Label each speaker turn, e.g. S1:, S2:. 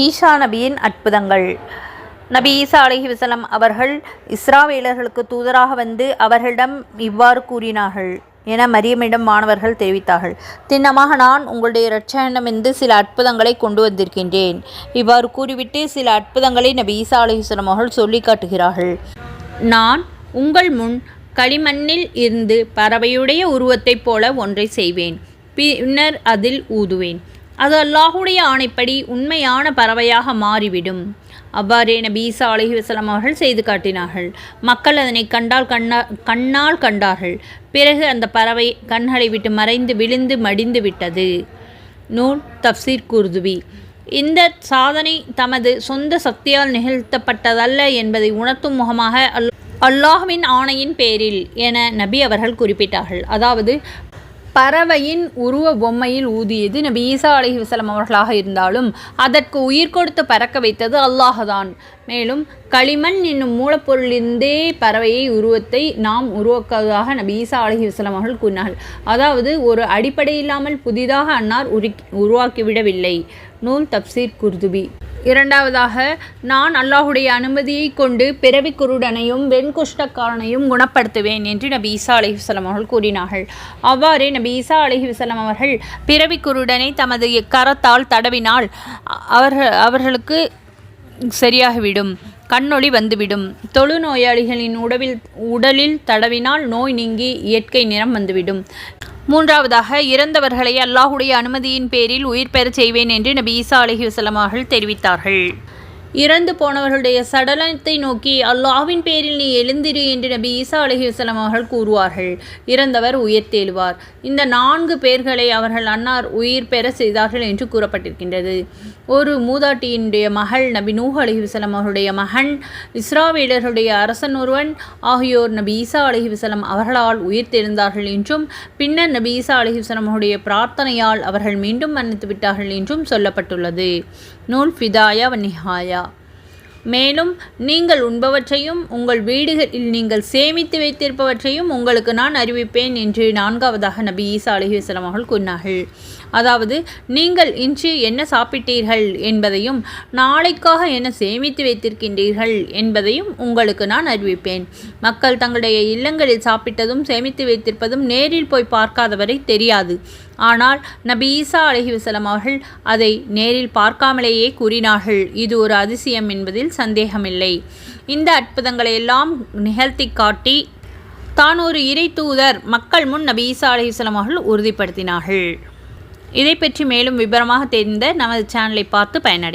S1: ஈஷா நபியின் அற்புதங்கள். நபி ஈசா அலஹி வசலம் அவர்கள் இஸ்ராவேலர்களுக்கு தூதராக வந்து அவர்களிடம் இவ்வாறு கூறினார்கள். என மரியமிடம் மாணவர்கள் தெரிவித்தார்கள். திண்ணமாக நான் உங்களுடைய இரட்சகனிடமிருந்து சில அற்புதங்களை கொண்டு வந்திருக்கின்றேன். இவ்வாறு கூறிவிட்டு சில அற்புதங்களை நபி ஈசா அலைஹிஸ்ஸலாம் அவர்கள் சொல்லி காட்டுகிறார்கள். நான் உங்கள் முன் களிமண்ணில் இருந்து பறவையுடைய உருவத்தைப் போல ஒன்றை செய்வேன். பின்னர் அதில் ஊதுவேன். அது அல்லாஹுடைய ஆணைப்படி உண்மையான பறவையாக மாறிவிடும். அவ்வாறே நபி ஈசா அலைஹி அவர்கள் செய்து காட்டினார்கள். மக்கள் அதனை கண்டால் கண்ணா கண்ணால் கண்டார்கள். பிறகு அந்த பறவை கண்களை விட்டு மறைந்து விழுந்து மடிந்து விட்டது. நூல் தப்சீர் குர்துவி இந்த சாதனை தமது சொந்த சக்தியால் நிகழ்த்தப்பட்டதல்ல என்பதை உணர்த்தும் முகமாக அல் அல்லாஹ்வின் ஆணையின் பேரில் என நபி அவர்கள் குறிப்பிட்டார்கள். அதாவது பறவையின் உருவ பொம்மையில் ஊதியது நபி ஈசா அலைஹி வஸல்லம் அவர்களாக இருந்தாலும் அதற்கு உயிர் கொடுத்து பறக்க வைத்தது அல்லாஹ்தான். மேலும் களிமண் என்னும் மூலப்பொருளிலிருந்தே பறவையை உருவத்தை நாம் உருவாக்குவதாக நபி ஈசா அலைஹி வஸல்லம் அவர்கள் கூறினார்கள். அதாவது ஒரு அடிப்படை இல்லாமல் புதிதாக அன்னார் உருவாக்கிவிடவில்லை. நூல் தப்சீர் குர்துபி. இரண்டாவதாக நான் அல்லாஹுடைய அனுமதியை கொண்டு பிறவி குருடனையும் வெண்குஷ்டக்காரனையும் குணப்படுத்துவேன் என்று நபி ஈசா அலஹி அவர்கள் கூறினார்கள். அவ்வாறே நபி ஈசா அலஹி அவர்கள் பிறவி குருடனை தமது கரத்தால் தடவினால் அவர்கள் அவர்களுக்கு சரியாகிவிடும். கண்ணொளி வந்துவிடும். தொழு நோயாளிகளின் உடவில் உடலில் தடவினால் நோய் நீங்கி இயற்கை நிறம் வந்துவிடும். மூன்றாவதாக இறந்தவர்களை அல்லாஹுடைய அனுமதியின் பேரில் உயிர் பெறச் செய்வேன் என்று நபி ஈசா அலஹி வசலம் அவர்கள் தெரிவித்தார்கள். இறந்து போனவர்களுடைய சடலத்தை நோக்கி அல்லாஹ்வின் பேரில் நீ எழுந்திரு என்று நபி ஈசா அலஹிவசலம் அவர்கள் கூறுவார்கள். இறந்தவர் உயிர் தேழுவார் இந்த நான்கு பேர்களை அவர்கள் அன்னார் உயிர் பெற செய்தார்கள் என்று கூறப்பட்டிருக்கின்றது. ஒரு மூதாட்டியினுடைய மகள் நபி நூஹ் அலஹிவசலம் அவருடைய மகன் இஸ்ராவேலர்களுடைய அரசன் ஒருவன் ஆகியோர் நபி ஈசா அலஹிவசலம் அவர்களால் உயிர் தெழுந்தார்கள் என்றும் பின்னர் நபி ஈசா அலஹிவசலம் அவருடைய பிரார்த்தனையால் அவர்கள் மீண்டும் மன்னித்து விட்டார்கள் என்றும் சொல்லப்பட்டுள்ளது. நூல் ஃபிதாயா வன்னிஹாயா மேலும் நீங்கள் உண்பவற்றையும் உங்கள் வீடுகளில் நீங்கள் சேமித்து வைத்திருப்பவற்றையும் உங்களுக்கு நான் அறிவிப்பேன் என்று நான்காவதாக நபி ஈசா அலிஹிஸ்லாம் அவர்கள் கூறினார்கள். அதாவது நீங்கள் இன்று என்ன சாப்பிட்டீர்கள் என்பதையும் நாளைக்காக என்ன சேமித்து வைத்திருக்கின்றீர்கள் என்பதையும் உங்களுக்கு நான் அறிவிப்பேன். மக்கள் தங்களுடைய இல்லங்களில் சாப்பிட்டதும் சேமித்து வைத்திருப்பதும் நேரில் போய் பார்க்காதவரை தெரியாது. ஆனால் நபி ஈசா அலஹி வசலம் அவர்கள் அதை நேரில் பார்க்காமலேயே கூறினார்கள். இது ஒரு அதிசயம் என்பதில் சந்தேகமில்லை. இந்த அற்புதங்களை எல்லாம் நிகழ்த்தி காட்டி தான் ஒரு இறை தூதர் மக்கள் முன் நபி ஈசா அலிஸ்லாம் அவர்கள் உறுதிப்படுத்தினார்கள். இதை பற்றி மேலும் விபரமாக தெரிந்த நமது சேனலை பார்த்து பயனடை